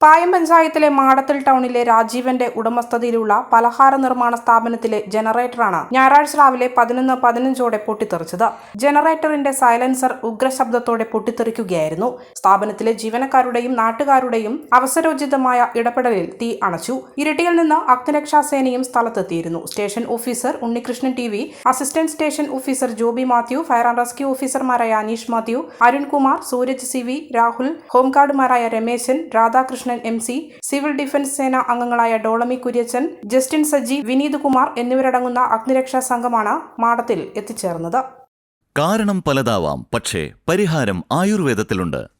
പായം പഞ്ചായത്തിലെ മാടത്തിൽ ടൗണിലെ രാജീവന്റെ ഉടമസ്ഥതയിലുള്ള പലഹാര നിർമ്മാണ സ്ഥാപനത്തിലെ ജനറേറ്ററാണ് ഞായറാഴ്ച രാവിലെ പതിനൊന്ന് പതിനഞ്ചോടെ പൊട്ടിത്തെറിച്ചത്. ജനറേറ്ററിന്റെ സൈലൻസർ ഉഗ്രശബ്ദത്തോടെ പൊട്ടിത്തെറിക്കുകയായിരുന്നു. സ്ഥാപനത്തിലെ ജീവനക്കാരുടെയും നാട്ടുകാരുടെയും അവസരോചിതമായ ഇടപെടലിൽ തീ അണച്ചു. ഇരട്ടിയിൽ നിന്ന് അഗ്നിരക്ഷാസേനയും സ്ഥലത്തെത്തിയിരുന്നു. Station officer Unnikrishnan T V assistant station officer Joby Mathew fire and rescue ഓഫീസർമാരായ Aneesh Mathew Arunkumar Sooraj C V Rahul ഹോംഗാർഡുമാരായ Rameshan Radhakrishnan M C civil defence സേന അംഗങ്ങളായ ഡോളമി കുര്യച്ചൻ ജസ്റ്റിൻ സജി വിനീത് കുമാർ എന്നിവരടങ്ങുന്ന അഗ്നിരക്ഷാ സംഘമാണ് മാടത്തിൽ എത്തിച്ചേർന്നത്. കാരണം പലതാവാം പക്ഷേ പരിഹാരം ആയുർവേദത്തിലുണ്ട്.